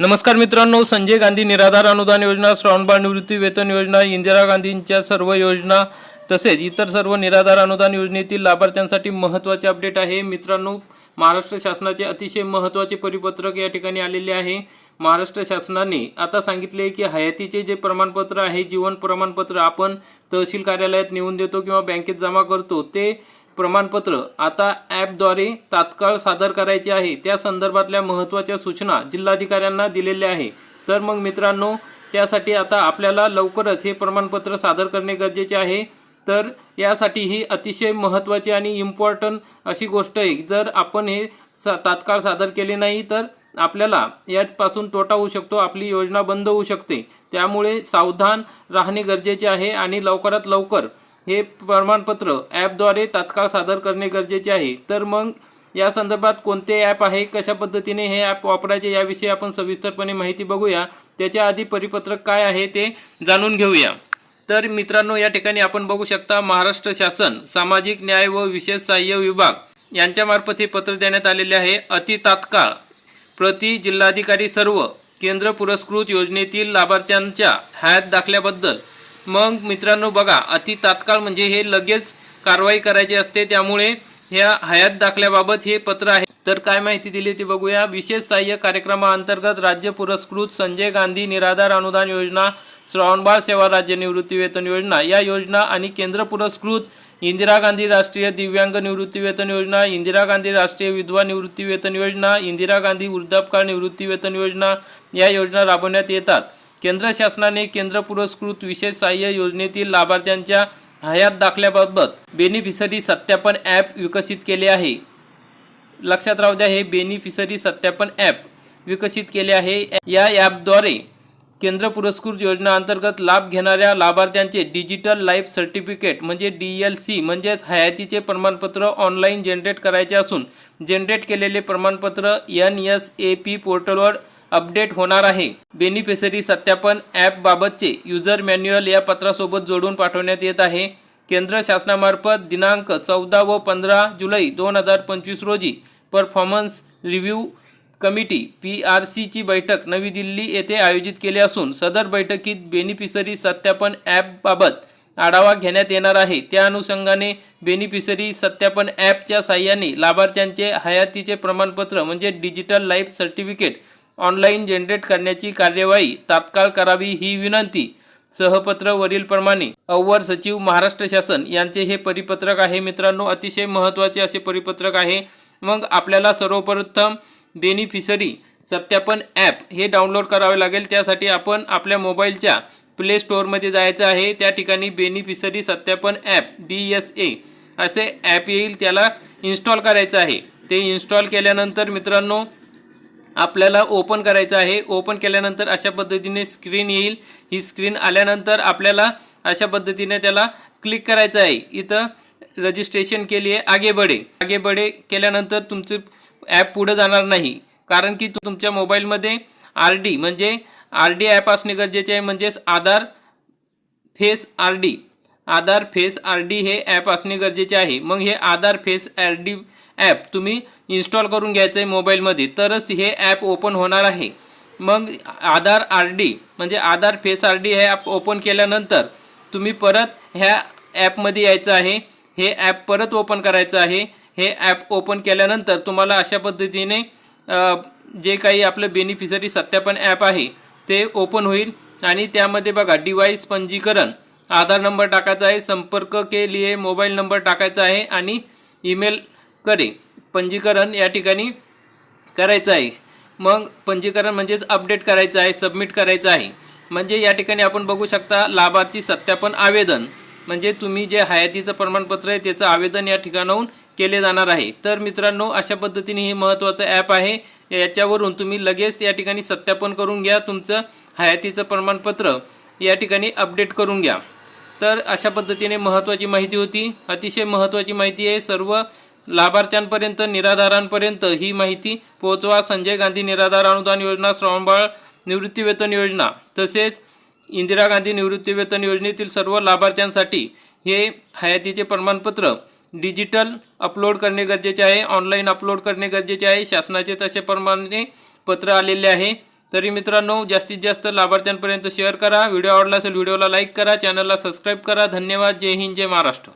नमस्कार मित्रांनो संजय गांधी निराधार अनुदान योजना श्रावणबाळ निवृत्ती वेतन योजना इंदिरा गांधींच्या सर्व योजना तसेच इतर सर्व निराधार अनुदान योजनेतील लाभार्थ्यांसाठी महत्त्वाचे अपडेट आहे. मित्रांनो महाराष्ट्र शासनाचे अतिशय महत्त्वाचे परिपत्रक या ठिकाणी आलेले आहे. महाराष्ट्र शासनाने आता सांगितले की हयातीचे जे प्रमाणपत्र आहे जीवन प्रमाणपत्र आपण तहसील कार्यालयात नेऊन देतो किंवा बँकेत जमा करतो ते प्रमाणपत्र. आता ॲपद्वारे तात्काळ सादर करायचे आहे. त्या संदर्भातल्या महत्त्वाच्या सूचना जिल्हाधिकाऱ्यांना दिलेल्या आहे. तर मग मित्रांनो त्यासाठी आता आपल्याला लवकरच हे प्रमाणपत्र सादर करणे गरजेचे आहे. तर यासाठी ही अतिशय महत्त्वाची आणि इम्पॉर्टंट अशी गोष्ट आहे. जर आपण हे सा तात्काळ सादर केले नाही तर आपल्याला यापासून तोटा होऊ शकतो आपली योजना बंद होऊ शकते. त्यामुळे सावधान राहणे गरजेचे आहे आणि लवकरात लवकर हे प्रमाणपत्र ॲपद्वारे तात्काळ सादर करणे गरजेचे आहे. तर मग या संदर्भात कोणते ॲप आहे? कशा पद्धतीने हे ॲप वापरायचे? याविषयी आपण सविस्तरपणे माहिती बघूया. त्याच्या आधी परिपत्रक काय आहे ते जाणून घेऊया. तर मित्रांनो या ठिकाणी आपण बघू शकता महाराष्ट्र शासन सामाजिक न्याय व विशेष सहाय्य विभाग यांच्यामार्फत हे पत्र देण्यात आलेले आहे. अति तात्काळ प्रति जिल्हाधिकारी सर्व केंद्र पुरस्कृत योजनेतील लाभार्थ्यांच्या हयात दाखल्याबद्दल मग मित्रांनो बघा अति तात्काळ म्हणजे हे लगेच कारवाई करायची असते. त्यामुळे ह्या हयात दाखल्याबाबत हे पत्र आहे. तर काय माहिती दिली ती बघूया. विशेष सहाय्य कार्यक्रमाअंतर्गत राज्य पुरस्कृत संजय गांधी निराधार अनुदान योजना श्रावणबाळ सेवा राज्य निवृत्तीवेतन योजना या योजना आणि केंद्र पुरस्कृत इंदिरा गांधी राष्ट्रीय दिव्यांग निवृत्तीवेतन योजना इंदिरा गांधी राष्ट्रीय विधवा निवृत्तीवेतन योजना इंदिरा गांधी वृद्धापकाळ निवृत्तीवेतन योजना या योजना राबवण्यात येतात. केंद्र शासनाने केंद्र पुरस्कृत विशेष सहाय्य योजनेतील लाभार्थ्यांच्या हयात दाखल्याबाबत बेनिफिशरी सत्यापन ॲप विकसित केले आहे. लक्षात राहू द्या हे बेनिफिशरी सत्यापन ॲप विकसित केले आहे. या ॲपद्वारे केंद्र पुरस्कृत योजना अंतर्गत लाभ घेणाऱ्या लाभार्थ्यांचे डिजिटल लाईफ सर्टिफिकेट म्हणजे डी एल सी म्हणजेच हयातीचे प्रमाणपत्र ऑनलाईन जनरेट करायचे असून जनरेट केलेले प्रमाणपत्र एन एस ए पी पोर्टलवर अपडेट होणार आहे. बेनिफिशरी सत्यापन ॲपबाबतचे युजर मॅन्युअल या पत्रासोबत जोडून पाठवण्यात येत आहे. केंद्र शासनामार्फत दिनांक चौदा व पंधरा जुलै दोन हजार पंचवीस रोजी performance review committee P R सीची बैठक नवी दिल्ली येथे आयोजित केली असून सदर बैठकीत बेनिफिशरी सत्यापन ॲपबाबत आढावा घेण्यात येणार आहे. त्या अनुषंगाने बेनिफिशरी सत्यापन ॲपच्या साह्याने लाभार्थ्यांचे हयातीचे प्रमाणपत्र म्हणजे digital life certificate online generate करण्याची कार्यवाही तात्काळ करावी ही विनंती सहपत्र वरीलप्रमाणे अव्वर सचिव महाराष्ट्र शासन यांचे हे परिपत्रक आहे. मित्रांनो अतिशय महत्त्वाचे असे परिपत्रक आहे. मग आपल्याला सर्वप्रथम बेनिफिशरी सत्यापन ॲप हे डाउनलोड करावे लागेल. त्यासाठी आपण आपल्या मोबाईलच्या प्ले स्टोअरमध्ये जायचं आहे. त्या ठिकाणी बेनिफिशरी सत्यापन ॲप बी एस ए असे ॲप येईल. त्याला इन्स्टॉल करायचं आहे. ते इन्स्टॉल केल्यानंतर मित्रांनो आपल्याला ओपन करायचं आहे. ओपन केल्यानंतर अशा पद्धतीने स्क्रीन येईल. ही स्क्रीन आल्यानंतर आपल्याला अशा पद्धतीने त्याला क्लिक करायचं आहे. इथं रजिस्ट्रेशन केली आहे. आगे बडे आगे बडे केल्यानंतर तुमचं ॲप पुढं जाणार नाही. कारण की तुमच्या मोबाईलमध्ये आर डी म्हणजे आर डी ॲप असणे गरजेचे आहे. म्हणजेच Aadhaar face R D Aadhaar face R D हे ॲप असणे गरजेचे आहे. मग हे Aadhaar face R D app तुम्ही इन्स्टॉल करून घ्यायचं आहे मोबाईलमध्ये तरच हे ॲप ओपन होणार आहे. मग आधार आर डी म्हणजे आधार फेस आर डी हे ॲप ओपन केल्यानंतर तुम्ही परत ह्या ॲपमध्ये यायचं आहे. हे ॲप परत ओपन करायचं आहे. हे ॲप ओपन केल्यानंतर तुम्हाला अशा पद्धतीने जे काही आपलं बेनिफिशरी सत्यापन ॲप आहे ते ओपन होईल. आणि त्यामध्ये बघा डिवाईस पंजीकरण. आधार नंबर टाकायचा आहे संपर्क के लिए मोबाईल नंबर टाकायचा आहे आणि ईमेल करे. पंजीकरण या ठिकाणी करायचं आहे. मग पंजीकरण म्हणजेच अपडेट करायचं आहे सबमिट करायचं आहे. म्हणजे या ठिकाणी आपण बघू शकता लाभार्थी सत्यापन आवेदन. म्हणजे तुम्ही जे हयातीचं प्रमाणपत्र आहे त्याचं आवेदन या ठिकाणाहून केले जाणार आहे. तर मित्रांनो अशा पद्धतीने हे महत्त्वाचं ॲप आहे. याच्यावरून तुम्ही लगेच या ठिकाणी सत्यापन करून घ्या. तुमचं हयातीचं प्रमाणपत्र या ठिकाणी अपडेट करून घ्या. तर अशा पद्धतीने महत्त्वाची माहिती होती. अतिशय महत्त्वाची माहिती आहे. सर्व लाभार्थ्यांपर्यंत निराधारांपर्यंत ही माहिती पोहोचवा. संजय गांधी निराधार अनुदान योजना श्रावणबाळ निवृत्तीवेतन योजना तसेच इंदिरा गांधी निवृत्तीवेतन योजनेतील सर्व लाभार्थ्यांसाठी हे हयातीचे प्रमाणपत्र डिजिटल अपलोड करणे गरजेचे आहे. ऑनलाईन अपलोड करणे गरजेचे आहे. शासनाचे तसे प्रमाणे पत्र आलेले आहे. तरी मित्रांनो जास्तीत जास्त लाभार्थ्यांपर्यंत शेअर करा. व्हिडिओ आवडला असेल व्हिडिओला लाईक करा. चॅनलला सबस्क्राईब करा. धन्यवाद. जय हिंद. जय महाराष्ट्र.